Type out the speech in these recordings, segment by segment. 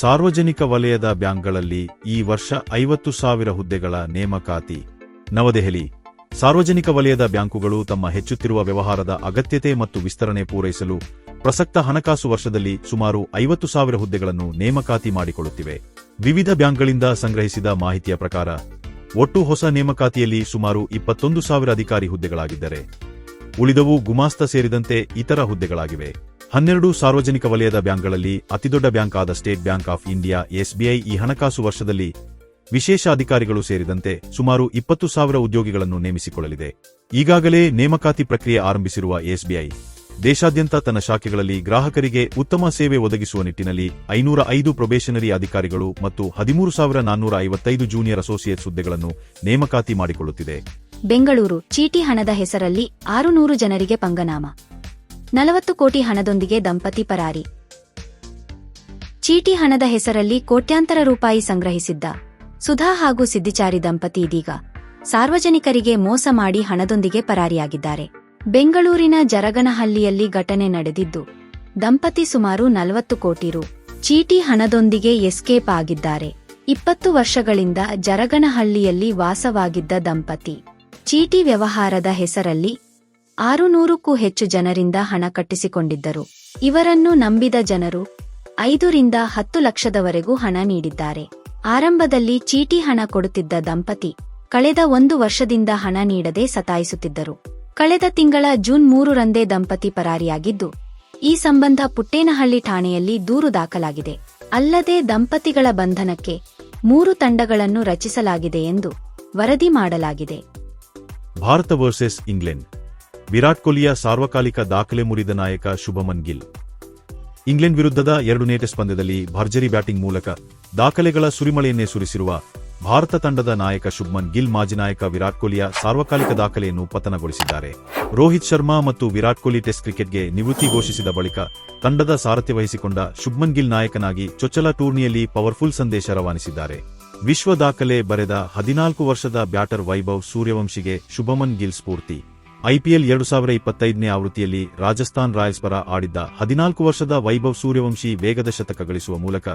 ಸಾರ್ವಜನಿಕ ವಲಯದ ಬ್ಯಾಂಕ್ಗಳಲ್ಲಿ ಈ ವರ್ಷ ಐವತ್ತು ಸಾವಿರ ಹುದ್ದೆಗಳ ನೇಮಕಾತಿ. ನವದೆಹಲಿ, ಸಾರ್ವಜನಿಕ ವಲಯದ ಬ್ಯಾಂಕುಗಳು ತಮ್ಮ ಹೆಚ್ಚುತ್ತಿರುವ ವ್ಯವಹಾರದ ಅಗತ್ಯತೆ ಮತ್ತು ವಿಸ್ತರಣೆ ಪೂರೈಸಲು ಪ್ರಸಕ್ತ ಹಣಕಾಸು ವರ್ಷದಲ್ಲಿ ಸುಮಾರು ಐವತ್ತು ಸಾವಿರ ಹುದ್ದೆಗಳನ್ನು ನೇಮಕಾತಿ ಮಾಡಿಕೊಳ್ಳುತ್ತಿವೆ. ವಿವಿಧ ಬ್ಯಾಂಕ್ಗಳಿಂದ ಸಂಗ್ರಹಿಸಿದ ಮಾಹಿತಿಯ ಪ್ರಕಾರ, ಒಟ್ಟು ಹೊಸ ನೇಮಕಾತಿಯಲ್ಲಿ ಸುಮಾರು ಇಪ್ಪತ್ತೊಂದು ಸಾವಿರ ಅಧಿಕಾರಿ ಹುದ್ದೆಗಳಾಗಿದ್ದರೆ, ಉಳಿದವು ಗುಮಾಸ್ತ ಸೇರಿದಂತೆ ಇತರ ಹುದ್ದೆಗಳಾಗಿವೆ. ಹನ್ನೆರಡು ಸಾರ್ವಜನಿಕ ವಲಯದ ಬ್ಯಾಂಕ್ಗಳಲ್ಲಿ ಅತಿದೊಡ್ಡ ಬ್ಯಾಂಕ್ ಆದ State Bank of India, SBI ಈ ಹಣಕಾಸು ವರ್ಷದಲ್ಲಿ ವಿಶೇಷ ಅಧಿಕಾರಿಗಳು ಸೇರಿದಂತೆ ಸುಮಾರು ಇಪ್ಪತ್ತು ಸಾವಿರ ಉದ್ಯೋಗಿಗಳನ್ನು ನೇಮಿಸಿಕೊಳ್ಳಲಿದೆ. ಈಗಾಗಲೇ ನೇಮಕಾತಿ ಪ್ರಕ್ರಿಯೆ ಆರಂಭಿಸಿರುವ ಎಸ್ಬಿಐ, ದೇಶಾದ್ಯಂತ ತನ್ನ ಶಾಖೆಗಳಲ್ಲಿ ಗ್ರಾಹಕರಿಗೆ ಉತ್ತಮ ಸೇವೆ ಒದಗಿಸುವ ನಿಟ್ಟಿನಲ್ಲಿ ಐನೂರ ಐದು ಪ್ರೊಬೇಷನರಿ ಅಧಿಕಾರಿಗಳು ಮತ್ತು ಹದಿಮೂರು ಸಾವಿರ ನಾನ್ನೂರ ಐವತ್ತೈದು ಜೂನಿಯರ್ ಅಸೋಸಿಯೇಟ್ಸ್ ಹುದ್ದೆಗಳನ್ನು ನೇಮಕಾತಿ ಮಾಡಿಕೊಳ್ಳುತ್ತಿದೆ. ಬೆಂಗಳೂರು, ಚೀಟಿ ಹಣದ ಹೆಸರಲ್ಲಿ ಆರುನೂರು ಜನರಿಗೆ ಪಂಗನಾಮ. ನಲವತ್ತು ಕೋಟಿ ಹಣದೊಂದಿಗೆ ದಂಪತಿ ಪರಾರಿ. ಚೀಟಿ ಹಣದ ಹೆಸರಲ್ಲಿ ಕೋಟ್ಯಾಂತರ ರೂಪಾಯಿ ಸಂಗ್ರಹಿಸಿದ್ದ ಸುಧಾ ಹಾಗೂ ಸಿದ್ದಿಚಾರಿ ದಂಪತಿ ಇದೀಗ ಸಾರ್ವಜನಿಕರಿಗೆ ಮೋಸ ಮಾಡಿ ಹಣದೊಂದಿಗೆ ಪರಾರಿಯಾಗಿದ್ದಾರೆ. ಬೆಂಗಳೂರಿನ ಜರಗನಹಳ್ಳಿಯಲ್ಲಿ ಘಟನೆ ನಡೆದಿದ್ದು, ದಂಪತಿ ಸುಮಾರು ನಲವತ್ತು ಕೋಟಿ ರು ಚೀಟಿ ಹಣದೊಂದಿಗೆ ಎಸ್ಕೇಪ್ ಆಗಿದ್ದಾರೆ. ಇಪ್ಪತ್ತು ವರ್ಷಗಳಿಂದ ಜರಗನಹಳ್ಳಿಯಲ್ಲಿ ವಾಸವಾಗಿದ್ದ ದಂಪತಿ, ಚೀಟಿ ವ್ಯವಹಾರದ ಹೆಸರಲ್ಲಿ ಆರುನೂರಕ್ಕೂ ಹೆಚ್ಚು ಜನರಿಂದ ಹಣ ಕಟ್ಟಿಸಿಕೊಂಡಿದ್ದರು. ಇವರನ್ನು ನಂಬಿದ ಜನರು ಐದರಿಂದ ಹತ್ತು ಲಕ್ಷದವರೆಗೂ ಹಣ ನೀಡಿದ್ದಾರೆ. ಆರಂಭದಲ್ಲಿ ಚೀಟಿ ಹಣ ಕೊಡುತ್ತಿದ್ದ ದಂಪತಿ ಕಳೆದ ಒಂದು ವರ್ಷದಿಂದ ಹಣ ನೀಡದೆ ಸತಾಯಿಸುತ್ತಿದ್ದರು. ಕಳೆದ ತಿಂಗಳ ಜೂನ್ ಮೂರರಂದೇ ದಂಪತಿ ಪರಾರಿಯಾಗಿದ್ದು, ಈ ಸಂಬಂಧ ಪುಟ್ಟೇನಹಳ್ಳಿ ಠಾಣೆಯಲ್ಲಿ ದೂರು ದಾಖಲಾಗಿದೆ. ಅಲ್ಲದೆ ದಂಪತಿಗಳ ಬಂಧನಕ್ಕೆ ಮೂರು ತಂಡಗಳನ್ನು ರಚಿಸಲಾಗಿದೆ ಎಂದು ವರದಿ ಮಾಡಲಾಗಿದೆ. ಭಾರತ ವರ್ಸಸ್ ಇಂಗ್ಲೆಂಡ್ ವಿರಾಟ್ ಕೊಹ್ಲಿಯ ಸಾರ್ವಕಾಲಿಕ ದಾಖಲೆ ಮುರಿದ ನಾಯಕ ಶುಭಮನ್ ಗಿಲ್. ಇಂಗ್ಲೆಂಡ್ ವಿರುದ್ಧದ ಎರಡನೇ ಟೆಸ್ಟ್ ಪಂದ್ಯದಲ್ಲಿ ಭರ್ಜರಿ ಬ್ಯಾಟಿಂಗ್ ಮೂಲಕ ದಾಖಲೆಗಳ ಸುರಿಮಳೆಯನ್ನೇ ಸುರಿಸಿರುವ ಭಾರತ ತಂಡದ ನಾಯಕ ಶುಭ್ಮನ್ ಗಿಲ್ ಮಾಜಿ ನಾಯಕ ವಿರಾಟ್ ಕೊಹ್ಲಿಯ ಸಾರ್ವಕಾಲಿಕ ದಾಖಲೆಯನ್ನು ಪತನಗೊಳಿಸಿದ್ದಾರೆ. ರೋಹಿತ್ ಶರ್ಮಾ ಮತ್ತು ವಿರಾಟ್ ಕೊಹ್ಲಿ ಟೆಸ್ಟ್ ಕ್ರಿಕೆಟ್ಗೆ ನಿವೃತ್ತಿ ಘೋಷಿಸಿದ ಬಳಿಕ ತಂಡದ ಸಾರಥ್ಯ ವಹಿಸಿಕೊಂಡ ಶುಭ್ಮನ್ ಗಿಲ್ ನಾಯಕನಾಗಿ ಚೊಚ್ಚಲ ಟೂರ್ನಿಯಲ್ಲಿ ಪವರ್ಫುಲ್ ಸಂದೇಶ ರವಾನಿಸಿದ್ದಾರೆ. ವಿಶ್ವ ದಾಖಲೆ ಬರೆದ ಹದಿನಾಲ್ಕು ವರ್ಷದ ಬ್ಯಾಟರ್ ವೈಭವ್ ಸೂರ್ಯವಂಶಿಗೆ ಶುಭಮನ್ ಗಿಲ್ ಸ್ಫೂರ್ತಿ. ಐಪಿಎಲ್ ಎರಡು ಸಾವಿರ ಇಪ್ಪತ್ತೈದನೇ ಆವೃತ್ತಿಯಲ್ಲಿ ರಾಜಸ್ಥಾನ್ ರಾಯಲ್ಸ್ ಪರ ಆಡಿದ್ದ ಹದಿನಾಲ್ಕು ವರ್ಷದ ವೈಭವ್ ಸೂರ್ಯವಂಶಿ ವೇಗದ ಶತಕ ಗಳಿಸುವ ಮೂಲಕ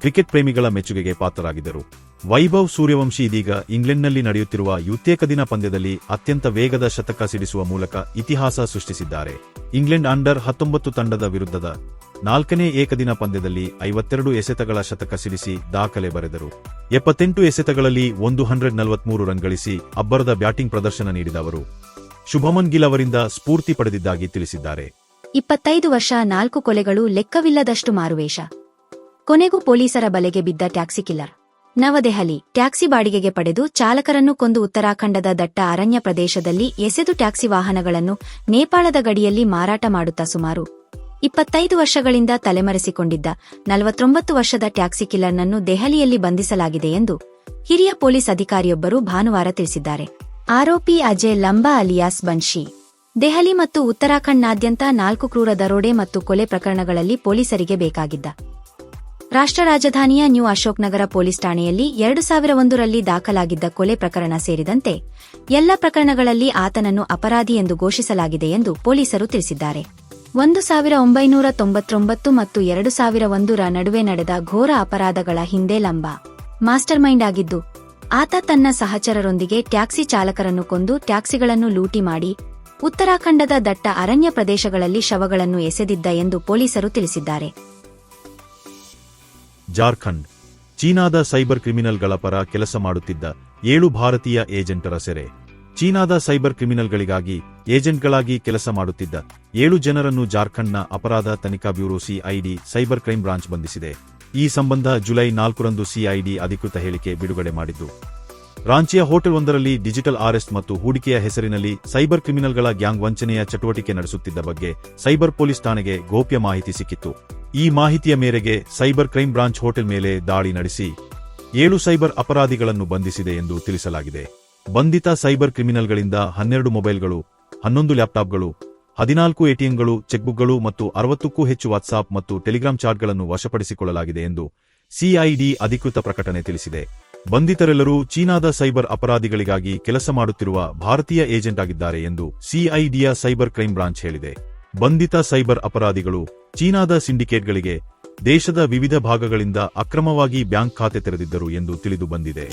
ಕ್ರಿಕೆಟ್ ಪ್ರೇಮಿಗಳ ಮೆಚ್ಚುಗೆಗೆ ಪಾತ್ರರಾಗಿದ್ದರು. ವೈಭವ್ ಸೂರ್ಯವಂಶಿ ಇದೀಗ ಇಂಗ್ಲೆಂಡ್ನಲ್ಲಿ ನಡೆಯುತ್ತಿರುವ ಯುತ್ತೇಕದಿನ ಪಂದ್ಯದಲ್ಲಿ ಅತ್ಯಂತ ವೇಗದ ಶತಕ ಸಿಡಿಸುವ ಮೂಲಕ ಇತಿಹಾಸ ಸೃಷ್ಟಿಸಿದ್ದಾರೆ. ಇಂಗ್ಲೆಂಡ್ ಅಂಡರ್ ಹತ್ತೊಂಬತ್ತು ತಂಡದ ವಿರುದ್ಧದ ನಾಲ್ಕನೇ ಏಕದಿನ ಪಂದ್ಯದಲ್ಲಿ ಐವತ್ತೆರಡು ಎಸೆತಗಳ ಶತಕ ಸಿಡಿಸಿ ದಾಖಲೆ ಬರೆದರು. ಎಪ್ಪತ್ತೆಂಟು ಎಸೆತಗಳಲ್ಲಿ ಒಂದು ಹಂಡ್ರೆಡ್ ನಲವತ್ಮೂರು ರನ್ ಗಳಿಸಿ ಅಬ್ಬರದ ಬ್ಯಾಟಿಂಗ್ ಪ್ರದರ್ಶನ ನೀಡಿದ ಅವರು. ಶುಭಮನ್ ಗಿಲ್ ಅವರಿಂದ ಸ್ಫೂರ್ತಿ ಪಡೆದಿದ್ದಾಗಿ ತಿಳಿಸಿದ್ದಾರೆ. ಇಪ್ಪತ್ತೈದು ವರ್ಷ ನಾಲ್ಕು ಕೊಲೆಗಳು ಲೆಕ್ಕವಿಲ್ಲದಷ್ಟು ಮಾರುವೇಷ. ಕೊನೆಗೂ ಪೊಲೀಸರ ಬಲೆಗೆ ಬಿದ್ದ ಟ್ಯಾಕ್ಸಿ ಕಿಲ್ಲರ್. ನವದೆಹಲಿ, ಟ್ಯಾಕ್ಸಿ ಬಾಡಿಗೆಗೆ ಪಡೆದು ಚಾಲಕರನ್ನು ಕೊಂದು ಉತ್ತರಾಖಂಡದ ದಟ್ಟ ಅರಣ್ಯ ಪ್ರದೇಶದಲ್ಲಿ ಎಸೆದು ಟ್ಯಾಕ್ಸಿ ವಾಹನಗಳನ್ನು ನೇಪಾಳದ ಗಡಿಯಲ್ಲಿ ಮಾರಾಟ ಮಾಡುತ್ತಾ ಸುಮಾರು ಇಪ್ಪತ್ತೈದು ವರ್ಷಗಳಿಂದ ತಲೆಮರೆಸಿಕೊಂಡಿದ್ದ ನಲವತ್ತೊಂಬತ್ತು ವರ್ಷದ ಟ್ಯಾಕ್ಸಿ ಕಿಲ್ಲರ್ನನ್ನು ದೆಹಲಿಯಲ್ಲಿ ಬಂಧಿಸಲಾಗಿದೆ ಎಂದು ಹಿರಿಯ ಪೊಲೀಸ್ ಅಧಿಕಾರಿಯೊಬ್ಬರು ಭಾನುವಾರ ತಿಳಿಸಿದ್ದಾರೆ. ಆರೋಪಿ ಅಜಯ್ ಲಂಬಾ ಅಲಿಯಾಸ್ ಬನ್ಶಿ ದೆಹಲಿ ಮತ್ತು ಉತ್ತರಾಖಂಡ್ನಾದ್ಯಂತ ನಾಲ್ಕು ಕ್ರೂರ ದರೋಡೆ ಮತ್ತು ಕೊಲೆ ಪ್ರಕರಣಗಳಲ್ಲಿ ಪೊಲೀಸರಿಗೆ ಬೇಕಾಗಿದ್ದ. ರಾಷ್ಟ್ರ ರಾಜಧಾನಿಯ ನ್ಯೂ ಅಶೋಕ್ ನಗರ ಪೊಲೀಸ್ ಠಾಣೆಯಲ್ಲಿ ಎರಡು ಸಾವಿರ ಒಂದರಲ್ಲಿ ದಾಖಲಾಗಿದ್ದ ಕೊಲೆ ಪ್ರಕರಣ ಸೇರಿದಂತೆ ಎಲ್ಲ ಪ್ರಕರಣಗಳಲ್ಲಿ ಆತನನ್ನು ಅಪರಾಧಿ ಎಂದು ಘೋಷಿಸಲಾಗಿದೆ ಎಂದು ಪೊಲೀಸರು ತಿಳಿಸಿದ್ದಾರೆ. ಒಂದು ಸಾವಿರ ಒಂಬೈನೂರ ತೊಂಬತ್ತೊಂಬತ್ತು ಮತ್ತು ಎರಡು ಸಾವಿರ ಒಂದರ ನಡುವೆ ನಡೆದ ಘೋರ ಅಪರಾಧಗಳ ಹಿಂದೆ ಲಂಬಾ ಮಾಸ್ಟರ್ ಮೈಂಡ್ ಆಗಿದ್ದು ಆತ ತನ್ನ ಸಹಚರರೊಂದಿಗೆ ಟ್ಯಾಕ್ಸಿ ಚಾಲಕರನ್ನು ಕೊಂದು ಟ್ಯಾಕ್ಸಿಗಳನ್ನು ಲೂಟಿ ಮಾಡಿ ಉತ್ತರಾಖಂಡದ ದಟ್ಟ ಅರಣ್ಯ ಪ್ರದೇಶಗಳಲ್ಲಿ ಶವಗಳನ್ನು ಎಸೆದಿದ್ದ ಎಂದು ಪೊಲೀಸರು ತಿಳಿಸಿದ್ದಾರೆ. ಜಾರ್ಖಂಡ್. ಚೀನಾದ ಸೈಬರ್ ಕ್ರಿಮಿನಲ್ಗಳ ಪರ ಕೆಲಸ ಮಾಡುತ್ತಿದ್ದ ಏಳು ಭಾರತೀಯ ಏಜೆಂಟರ ಸೆರೆ. ಚೀನಾದ ಸೈಬರ್ ಕ್ರಿಮಿನಲ್ಗಳಿಗಾಗಿ ಏಜೆಂಟ್ಗಳಾಗಿ ಕೆಲಸ ಮಾಡುತ್ತಿದ್ದ ಏಳು ಜನರನ್ನು ಜಾರ್ಖಂಡ್ನ ಅಪರಾಧ ತನಿಖಾ bureau CID cyber crime branch ಬಂಧಿಸಿದೆ. ಈ ಸಂಬಂಧ ಜುಲೈ ನಾಲ್ಕರಂದು ಸಿಐಡಿ ಅಧಿಕೃತ ಹೇಳಿಕೆ ಬಿಡುಗಡೆ ಮಾಡಿದ್ದು. ರಾಂಚಿಯ ಹೋಟೆಲ್ ಒಂದರಲ್ಲಿ ಡಿಜಿಟಲ್ ಅರೆಸ್ಟ್ ಮತ್ತು ಹೂಡಿಕೆಯ ಹೆಸರಿನಲ್ಲಿ ಸೈಬರ್ ಕ್ರಿಮಿನಲ್ಗಳ ಗ್ಯಾಂಗ್ ವಂಚನೆಯ ಚಟುವಟಿಕೆ ನಡೆಸುತ್ತಿದ್ದ ಬಗ್ಗೆ ಸೈಬರ್ ಪೊಲೀಸ್ ಠಾಣೆಗೆ ಗೋಪ್ಯ ಮಾಹಿತಿ ಸಿಕ್ಕಿತ್ತು. ಈ ಮಾಹಿತಿಯ ಮೇರೆಗೆ ಸೈಬರ್ ಕ್ರೈಂ ಬ್ರಾಂಚ್ ಹೋಟೆಲ್ ಮೇಲೆ ದಾಳಿ ನಡೆಸಿ ಏಳು ಸೈಬರ್ ಅಪರಾಧಿಗಳನ್ನು ಬಂಧಿಸಿದೆ ಎಂದು ತಿಳಿಸಲಾಗಿದೆ. ಬಂಧಿತ ಸೈಬರ್ ಕ್ರಿಮಿನಲ್ಗಳಿಂದ ಹನ್ನೆರಡು ಮೊಬೈಲ್ಗಳು, ಹನ್ನೊಂದು ಲ್ಯಾಪ್ಟಾಪ್ಗಳು ಹದಿನಾಲ್ಕು ಎಟಿಎಂಗಳು, ಚೆಕ್ಬುಕ್ಗಳು ಮತ್ತು ಅರವತ್ತಕ್ಕೂ ಹೆಚ್ಚು ವಾಟ್ಸಾಪ್ ಮತ್ತು ಟೆಲಿಗ್ರಾಂ ಚಾಟ್ಗಳನ್ನು ವಶಪಡಿಸಿಕೊಳ್ಳಲಾಗಿದೆ ಎಂದು ಸಿಐಡಿ ಅಧಿಕೃತ ಪ್ರಕಟಣೆ ತಿಳಿಸಿದೆ. ಬಂಧಿತರೆಲ್ಲರೂ ಚೀನಾದ ಸೈಬರ್ ಅಪರಾಧಿಗಳಿಗಾಗಿ ಕೆಲಸ ಮಾಡುತ್ತಿರುವ ಭಾರತೀಯ ಏಜೆಂಟ್ ಆಗಿದ್ದಾರೆ ಎಂದು ಸಿಐಡಿಯ ಸೈಬರ್ ಕ್ರೈಂ ಬ್ರಾಂಚ್ ಹೇಳಿದೆ. ಬಂಧಿತ ಸೈಬರ್ ಅಪರಾಧಿಗಳು ಚೀನಾದ ಸಿಂಡಿಕೇಟ್ಗಳಿಗೆ ದೇಶದ ವಿವಿಧ ಭಾಗಗಳಿಂದ ಅಕ್ರಮವಾಗಿ ಬ್ಯಾಂಕ್ ಖಾತೆ ತೆರೆದಿದ್ದರು ಎಂದು ತಿಳಿದು ಬಂದಿದೆ.